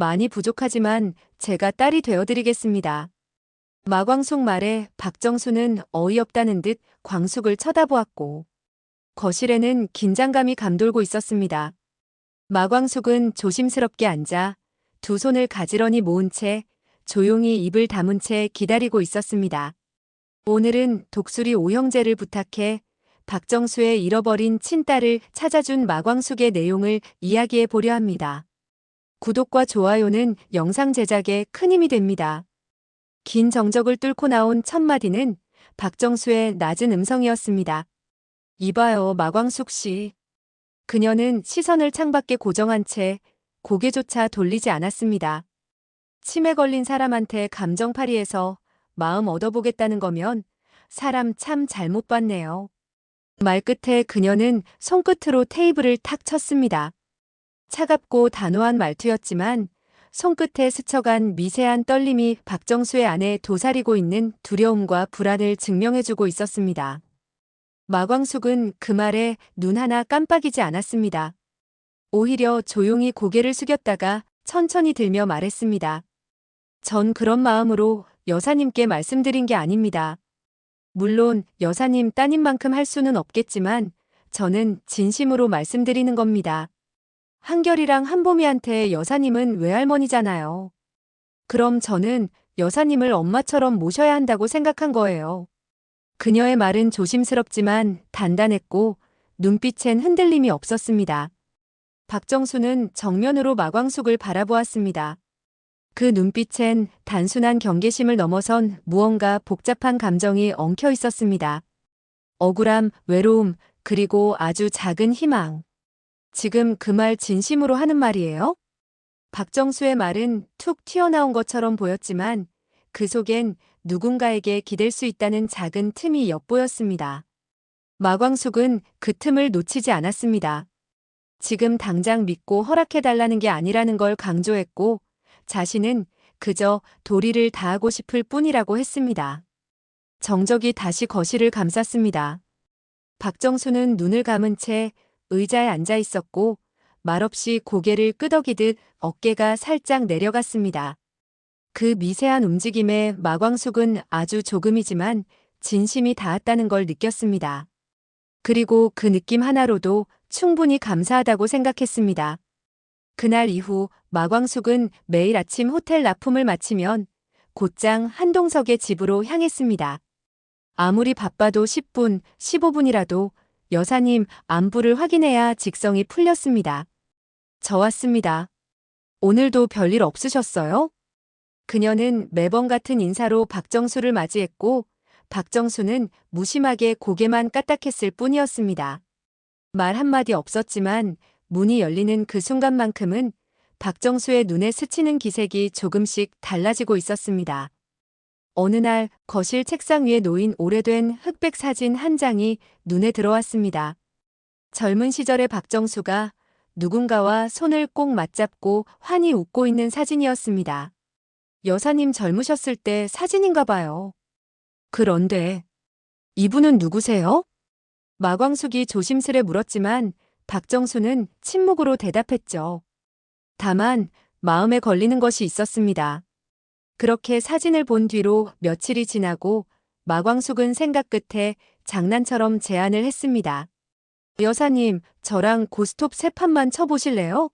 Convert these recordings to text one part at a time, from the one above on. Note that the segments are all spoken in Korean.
많이 부족하지만 제가 딸이 되어드리겠습니다. 마광숙 말에 박정수는 어이없다는 듯 광숙을 쳐다보았고 거실에는 긴장감이 감돌고 있었습니다. 마광숙은 조심스럽게 앉아 두 손을 가지런히 모은 채 조용히 입을 다문 채 기다리고 있었습니다. 오늘은 독수리 오형제를 부탁해 박정수의 잃어버린 친딸을 찾아준 마광숙의 내용을 이야기해 보려 합니다. 구독과 좋아요는 영상 제작에 큰 힘이 됩니다. 긴 정적을 뚫고 나온 첫 마디는 박정수의 낮은 음성이었습니다. 이봐요, 마광숙 씨. 그녀는 시선을 창밖에 고정한 채 고개조차 돌리지 않았습니다. 치매 걸린 사람한테 감정파리해서 마음 얻어보겠다는 거면 사람 참 잘못 봤네요. 말끝에 그녀는 손끝으로 테이블을 탁 쳤습니다. 차갑고 단호한 말투였지만 손끝에 스쳐간 미세한 떨림이 박정수의 안에 도사리고 있는 두려움과 불안을 증명해주고 있었습니다. 마광숙은 그 말에 눈 하나 깜빡이지 않았습니다. 오히려 조용히 고개를 숙였다가 천천히 들며 말했습니다. 전 그런 마음으로 여사님께 말씀드린 게 아닙니다. 물론 여사님 따님만큼 할 수는 없겠지만 저는 진심으로 말씀드리는 겁니다. 한결이랑 한보미한테 여사님은 외할머니잖아요. 그럼 저는 여사님을 엄마처럼 모셔야 한다고 생각한 거예요. 그녀의 말은 조심스럽지만 단단했고 눈빛엔 흔들림이 없었습니다. 박정수는 정면으로 마광숙을 바라보았습니다. 그 눈빛엔 단순한 경계심을 넘어선 무언가 복잡한 감정이 엉켜 있었습니다. 억울함, 외로움, 그리고 아주 작은 희망. 지금 그 말 진심으로 하는 말이에요? 박정수의 말은 툭 튀어나온 것처럼 보였지만 그 속엔 누군가에게 기댈 수 있다는 작은 틈이 엿보였습니다. 마광숙은 그 틈을 놓치지 않았습니다. 지금 당장 믿고 허락해달라는 게 아니라는 걸 강조했고 자신은 그저 도리를 다하고 싶을 뿐이라고 했습니다. 정적이 다시 거실을 감쌌습니다. 박정수는 눈을 감은 채 의자에 앉아 있었고 말없이 고개를 끄덕이듯 어깨가 살짝 내려갔습니다. 그 미세한 움직임에 마광숙은 아주 조금이지만 진심이 닿았다는 걸 느꼈습니다. 그리고 그 느낌 하나로도 충분히 감사하다고 생각했습니다. 그날 이후 마광숙은 매일 아침 호텔 납품을 마치면 곧장 한동석의 집으로 향했습니다. 아무리 바빠도 10분, 15분이라도 여사님 안부를 확인해야 직성이 풀렸습니다. 저 왔습니다. 오늘도 별일 없으셨어요? 그녀는 매번 같은 인사로 박정수를 맞이했고 박정수는 무심하게 고개만 까딱했을 뿐이었습니다. 말 한마디 없었지만 문이 열리는 그 순간만큼은 박정수의 눈에 스치는 기색이 조금씩 달라지고 있었습니다. 어느 날 거실 책상 위에 놓인 오래된 흑백 사진 한 장이 눈에 들어왔습니다. 젊은 시절의 박정수가 누군가와 손을 꼭 맞잡고 환히 웃고 있는 사진이었습니다. 여사님 젊으셨을 때 사진인가 봐요. 그런데 이분은 누구세요? 마광숙이 조심스레 물었지만 박정수는 침묵으로 대답했죠. 다만 마음에 걸리는 것이 있었습니다. 그렇게 사진을 본 뒤로 며칠이 지나고 마광숙은 생각 끝에 장난처럼 제안을 했습니다. 여사님, 저랑 고스톱 세 판만 쳐보실래요?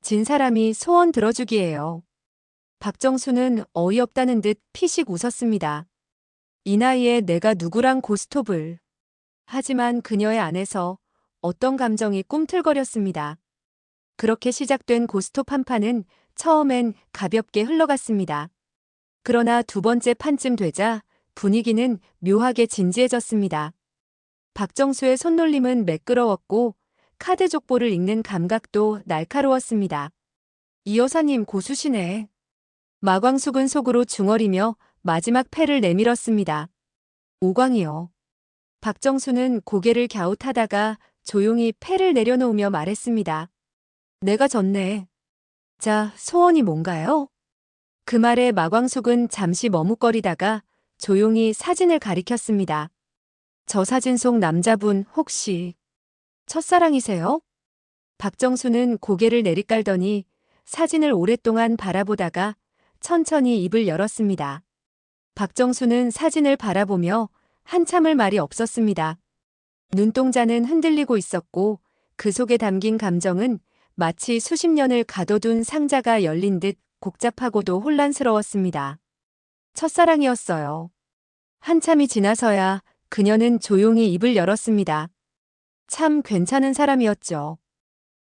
진 사람이 소원 들어주기예요. 박정수는 어이없다는 듯 피식 웃었습니다. 이 나이에 내가 누구랑 고스톱을. 하지만 그녀의 안에서 어떤 감정이 꿈틀거렸습니다. 그렇게 시작된 고스톱 한 판은 처음엔 가볍게 흘러갔습니다. 그러나 두 번째 판쯤 되자 분위기는 묘하게 진지해졌습니다. 박정수의 손놀림은 매끄러웠고 카드 족보를 읽는 감각도 날카로웠습니다. 이 여사님 고수시네. 마광숙은 속으로 중얼이며 마지막 패를 내밀었습니다. 오광이요. 박정수는 고개를 갸웃하다가 조용히 패를 내려놓으며 말했습니다. 내가 졌네. 자, 소원이 뭔가요? 그 말에 마광숙은 잠시 머뭇거리다가 조용히 사진을 가리켰습니다. 저 사진 속 남자분 혹시 첫사랑이세요? 박정수는 고개를 내리깔더니 사진을 오랫동안 바라보다가 천천히 입을 열었습니다. 박정수는 사진을 바라보며 한참을 말이 없었습니다. 눈동자는 흔들리고 있었고 그 속에 담긴 감정은 마치 수십 년을 가둬둔 상자가 열린 듯 복잡하고도 혼란스러웠습니다. 첫사랑이었어요. 한참이 지나서야 그녀는 조용히 입을 열었습니다. 참 괜찮은 사람이었죠.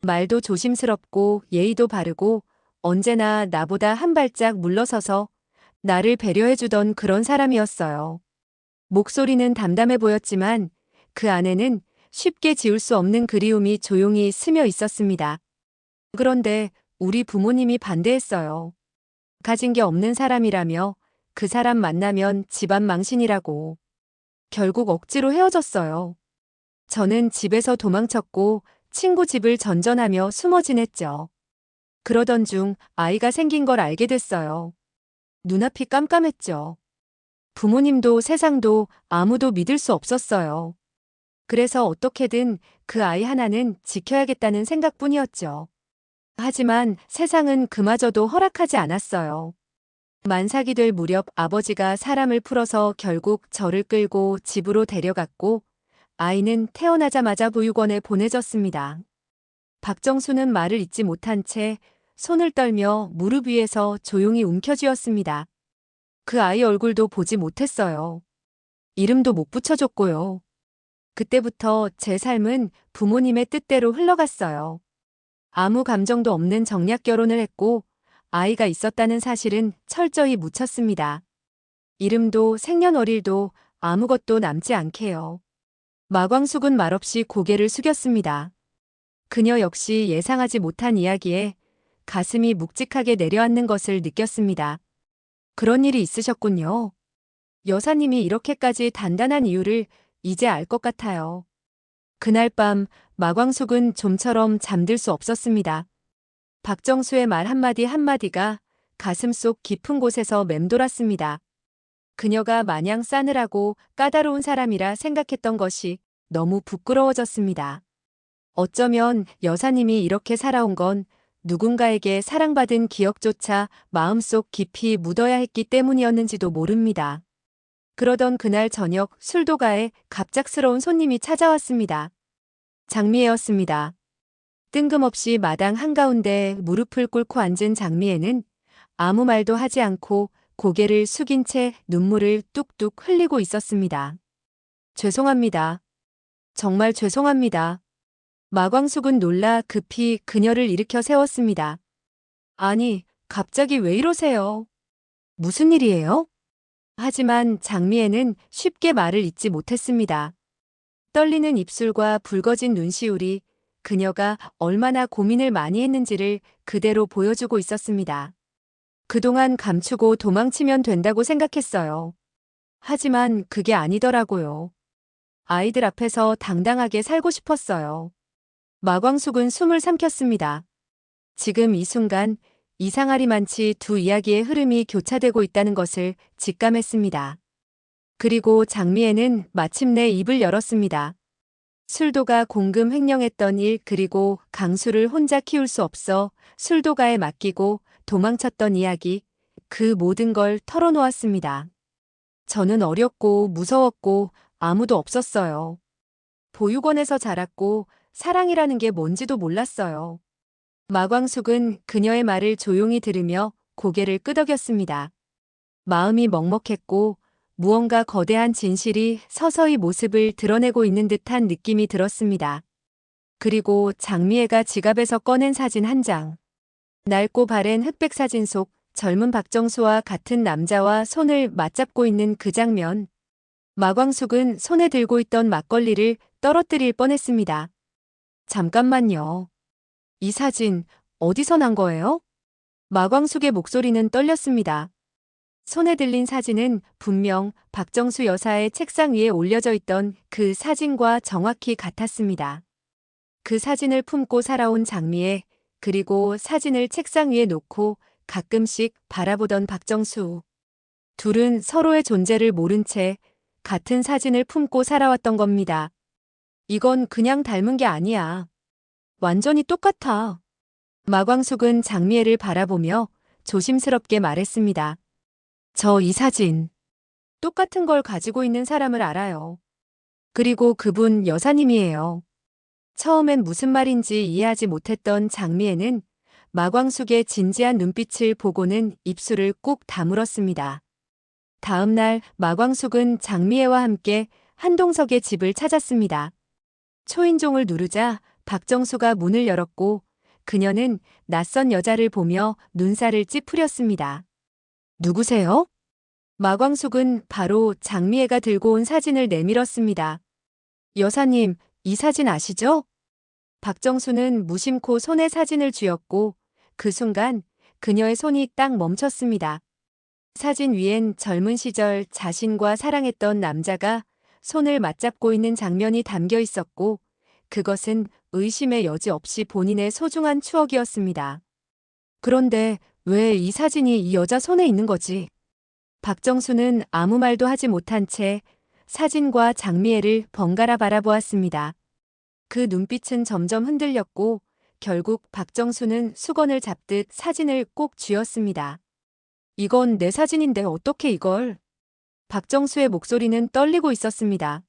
말도 조심스럽고 예의도 바르고 언제나 나보다 한 발짝 물러서서 나를 배려해주던 그런 사람이었어요. 목소리는 담담해 보였지만 그 안에는 쉽게 지울 수 없는 그리움이 조용히 스며 있었습니다. 그런데 우리 부모님이 반대했어요. 가진 게 없는 사람이라며 그 사람 만나면 집안 망신이라고. 결국 억지로 헤어졌어요. 저는 집에서 도망쳤고 친구 집을 전전하며 숨어 지냈죠. 그러던 중 아이가 생긴 걸 알게 됐어요. 눈앞이 깜깜했죠. 부모님도 세상도 아무도 믿을 수 없었어요. 그래서 어떻게든 그 아이 하나는 지켜야겠다는 생각뿐이었죠. 하지만 세상은 그마저도 허락하지 않았어요. 만삭이 될 무렵 아버지가 사람을 풀어서 결국 저를 끌고 집으로 데려갔고 아이는 태어나자마자 보육원에 보내졌습니다. 박정수는 말을 잇지 못한 채 손을 떨며 무릎 위에서 조용히 움켜쥐었습니다. 그 아이 얼굴도 보지 못했어요. 이름도 못 붙여줬고요. 그때부터 제 삶은 부모님의 뜻대로 흘러갔어요. 아무 감정도 없는 정략 결혼을 했고 아이가 있었다는 사실은 철저히 묻혔습니다. 이름도 생년월일도 아무것도 남지 않게요. 마광숙은 말없이 고개를 숙였습니다. 그녀 역시 예상하지 못한 이야기에 가슴이 묵직하게 내려앉는 것을 느꼈습니다. 그런 일이 있으셨군요. 여사님이 이렇게까지 단단한 이유를 이제 알 것 같아요. 그날 밤 마광숙은 좀처럼 잠들 수 없었습니다. 박정수의 말 한마디 한마디가 가슴 속 깊은 곳에서 맴돌았습니다. 그녀가 마냥 싸늘하고 까다로운 사람이라 생각했던 것이 너무 부끄러워졌습니다. 어쩌면 여사님이 이렇게 살아온 건 누군가에게 사랑받은 기억조차 마음속 깊이 묻어야 했기 때문이었는지도 모릅니다. 그러던 그날 저녁 술도가에 갑작스러운 손님이 찾아왔습니다. 장미애였습니다. 뜬금없이 마당 한가운데 무릎을 꿇고 앉은 장미애는 아무 말도 하지 않고 고개를 숙인 채 눈물을 뚝뚝 흘리고 있었습니다. 죄송합니다. 정말 죄송합니다. 마광숙은 놀라 급히 그녀를 일으켜 세웠습니다. 아니, 갑자기 왜 이러세요? 무슨 일이에요? 하지만 장미애는 쉽게 말을 잇지 못했습니다. 떨리는 입술과 붉어진 눈시울이 그녀가 얼마나 고민을 많이 했는지를 그대로 보여주고 있었습니다. 그동안 감추고 도망치면 된다고 생각했어요. 하지만 그게 아니더라고요. 아이들 앞에서 당당하게 살고 싶었어요. 마광숙은 숨을 삼켰습니다. 지금 이 순간 이상하리만치 두 이야기의 흐름이 교차되고 있다는 것을 직감했습니다. 그리고 장미애는 마침내 입을 열었습니다. 술도가 공금 횡령했던 일 그리고 강수를 혼자 키울 수 없어 술도가에 맡기고 도망쳤던 이야기 그 모든 걸 털어놓았습니다. 저는 어렸고 무서웠고 아무도 없었어요. 보육원에서 자랐고 사랑이라는 게 뭔지도 몰랐어요. 마광숙은 그녀의 말을 조용히 들으며 고개를 끄덕였습니다. 마음이 먹먹했고 무언가 거대한 진실이 서서히 모습을 드러내고 있는 듯한 느낌이 들었습니다. 그리고 장미애가 지갑에서 꺼낸 사진 한 장. 낡고 바랜 흑백 사진 속 젊은 박정수와 같은 남자와 손을 맞잡고 있는 그 장면. 마광숙은 손에 들고 있던 막걸리를 떨어뜨릴 뻔했습니다. 잠깐만요. 이 사진 어디서 난 거예요? 마광숙의 목소리는 떨렸습니다. 손에 들린 사진은 분명 박정수 여사의 책상 위에 올려져 있던 그 사진과 정확히 같았습니다. 그 사진을 품고 살아온 장미애, 그리고 사진을 책상 위에 놓고 가끔씩 바라보던 박정수. 둘은 서로의 존재를 모른 채 같은 사진을 품고 살아왔던 겁니다. 이건 그냥 닮은 게 아니야. 완전히 똑같아. 마광숙은 장미애를 바라보며 조심스럽게 말했습니다. 저 이 사진. 똑같은 걸 가지고 있는 사람을 알아요. 그리고 그분 여사님이에요. 처음엔 무슨 말인지 이해하지 못했던 장미애는 마광숙의 진지한 눈빛을 보고는 입술을 꾹 다물었습니다. 다음 날 마광숙은 장미애와 함께 한동석의 집을 찾았습니다. 초인종을 누르자 박정수가 문을 열었고 그녀는 낯선 여자를 보며 눈살을 찌푸렸습니다. 누구세요? 마광숙은 바로 장미애가 들고 온 사진을 내밀었습니다. 여사님, 이 사진 아시죠? 박정수는 무심코 손에 사진을 쥐었고 그 순간 그녀의 손이 딱 멈췄습니다. 사진 위엔 젊은 시절 자신과 사랑했던 남자가 손을 맞잡고 있는 장면이 담겨 있었고 그것은 의심의 여지 없이 본인의 소중한 추억이었습니다. 그런데 왜 이 사진이 이 여자 손에 있는 거지? 박정수는 아무 말도 하지 못한 채 사진과 장미애를 번갈아 바라보았습니다. 그 눈빛은 점점 흔들렸고 결국 박정수는 수건을 잡듯 사진을 꼭 쥐었습니다. 이건 내 사진인데 어떻게 이걸? 박정수의 목소리는 떨리고 있었습니다.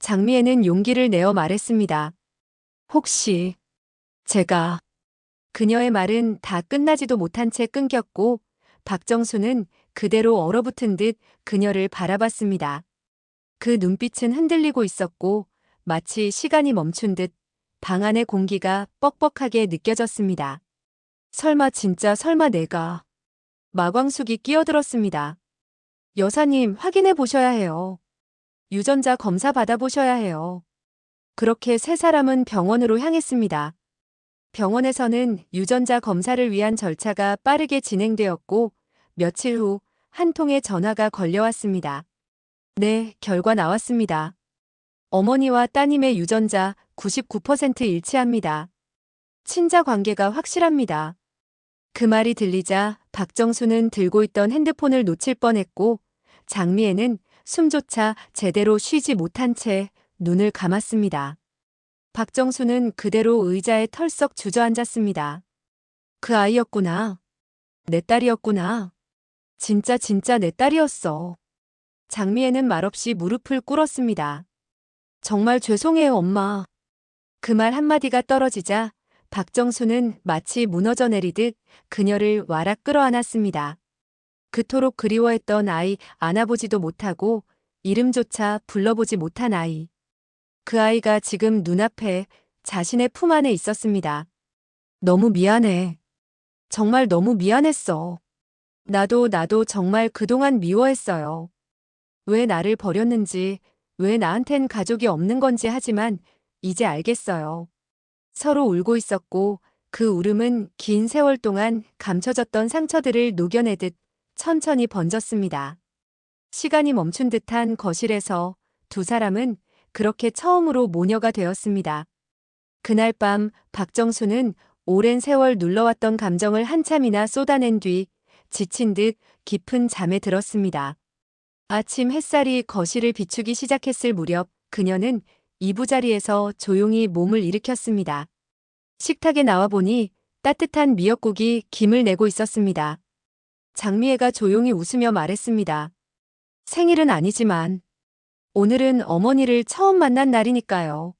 장미애는 용기를 내어 말했습니다. 혹시 제가 그녀의 말은 다 끝나지도 못한 채 끊겼고 박정수는 그대로 얼어붙은 듯 그녀를 바라봤습니다. 그 눈빛은 흔들리고 있었고 마치 시간이 멈춘 듯 방 안의 공기가 뻑뻑하게 느껴졌습니다. 설마 진짜 설마 내가 마광숙이 끼어들었습니다. 여사님 확인해 보셔야 해요. 유전자 검사 받아보셔야 해요. 그렇게 세 사람은 병원으로 향했습니다. 병원에서는 유전자 검사를 위한 절차가 빠르게 진행되었고 며칠 후 한 통의 전화가 걸려왔습니다. 네, 결과 나왔습니다. 어머니와 따님의 유전자 99% 일치합니다. 친자 관계가 확실합니다. 그 말이 들리자 박정수는 들고 있던 핸드폰을 놓칠 뻔했고 장미애는 숨조차 제대로 쉬지 못한 채 눈을 감았습니다. 박정수는 그대로 의자에 털썩 주저앉았습니다. 그 아이였구나. 내 딸이었구나. 진짜 진짜 내 딸이었어. 장미애는 말없이 무릎을 꿇었습니다. 정말 죄송해요, 엄마. 그 말 한마디가 떨어지자 박정수는 마치 무너져 내리듯 그녀를 와락 끌어안았습니다. 그토록 그리워했던 아이 안아보지도 못하고 이름조차 불러보지 못한 아이. 그 아이가 지금 눈앞에 자신의 품 안에 있었습니다. 너무 미안해. 정말 너무 미안했어. 나도 나도 정말 그동안 미워했어요. 왜 나를 버렸는지, 왜 나한텐 가족이 없는 건지 하지만 이제 알겠어요. 서로 울고 있었고 그 울음은 긴 세월 동안 감춰졌던 상처들을 녹여내듯 천천히 번졌습니다. 시간이 멈춘 듯한 거실에서 두 사람은 그렇게 처음으로 모녀가 되었습니다. 그날 밤 박정수는 오랜 세월 눌러왔던 감정을 한참이나 쏟아낸 뒤 지친 듯 깊은 잠에 들었습니다. 아침 햇살이 거실을 비추기 시작했을 무렵 그녀는 이부자리에서 조용히 몸을 일으켰습니다. 식탁에 나와 보니 따뜻한 미역국이 김을 내고 있었습니다. 장미애가 조용히 웃으며 말했습니다. 생일은 아니지만 오늘은 어머니를 처음 만난 날이니까요.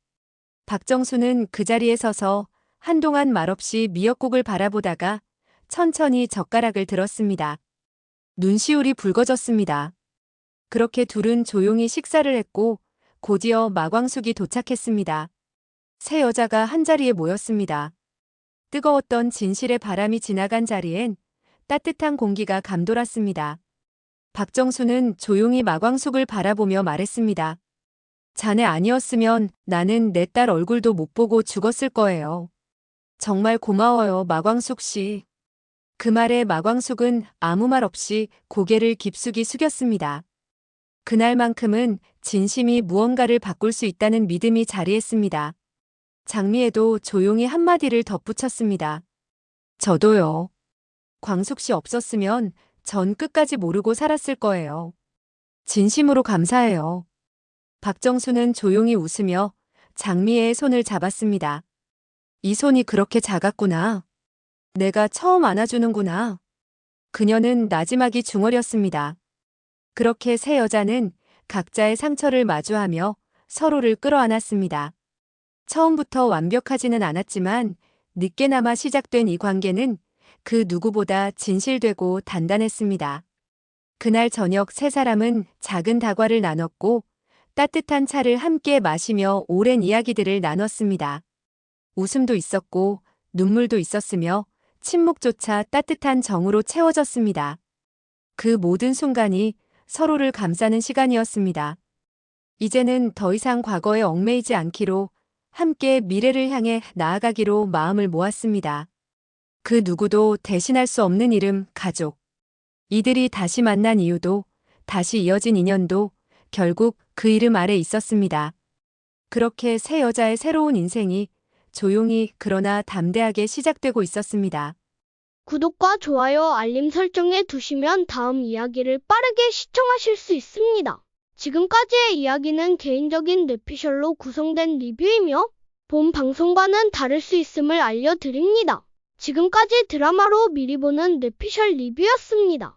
박정수는 그 자리에 서서 한동안 말없이 미역국을 바라보다가 천천히 젓가락을 들었습니다. 눈시울이 붉어졌습니다. 그렇게 둘은 조용히 식사를 했고 곧이어 마광숙이 도착했습니다. 세 여자가 한자리에 모였습니다. 뜨거웠던 진실의 바람이 지나간 자리엔 따뜻한 공기가 감돌았습니다. 박정수는 조용히 마광숙을 바라보며 말했습니다. 자네 아니었으면 나는 내 딸 얼굴도 못 보고 죽었을 거예요. 정말 고마워요, 마광숙 씨. 그 말에 마광숙은 아무 말 없이 고개를 깊숙이 숙였습니다. 그날만큼은 진심이 무언가를 바꿀 수 있다는 믿음이 자리했습니다. 장미애도 조용히 한마디를 덧붙였습니다. 저도요. 광숙 씨 없었으면 전 끝까지 모르고 살았을 거예요. 진심으로 감사해요. 박정수는 조용히 웃으며 장미애의 손을 잡았습니다. 이 손이 그렇게 작았구나. 내가 처음 안아주는구나. 그녀는 나지막이 중얼였습니다. 그렇게 세 여자는 각자의 상처를 마주하며 서로를 끌어안았습니다. 처음부터 완벽하지는 않았지만 늦게나마 시작된 이 관계는 그 누구보다 진실되고 단단했습니다. 그날 저녁 세 사람은 작은 다과를 나눴고 따뜻한 차를 함께 마시며 오랜 이야기들을 나눴습니다. 웃음도 있었고 눈물도 있었으며 침묵조차 따뜻한 정으로 채워졌습니다. 그 모든 순간이 서로를 감싸는 시간이었습니다. 이제는 더 이상 과거에 얽매이지 않기로 함께 미래를 향해 나아가기로 마음을 모았습니다. 그 누구도 대신할 수 없는 이름 가족. 이들이 다시 만난 이유도 다시 이어진 인연도 결국 그 이름 아래 있었습니다. 그렇게 세 여자의 새로운 인생이 조용히 그러나 담대하게 시작되고 있었습니다. 구독과 좋아요, 알림 설정해 두시면 다음 이야기를 빠르게 시청하실 수 있습니다. 지금까지의 이야기는 개인적인 뇌피셜로 구성된 리뷰이며 본 방송과는 다를 수 있음을 알려드립니다. 지금까지 드라마로 미리 보는 뇌피셜 리뷰였습니다.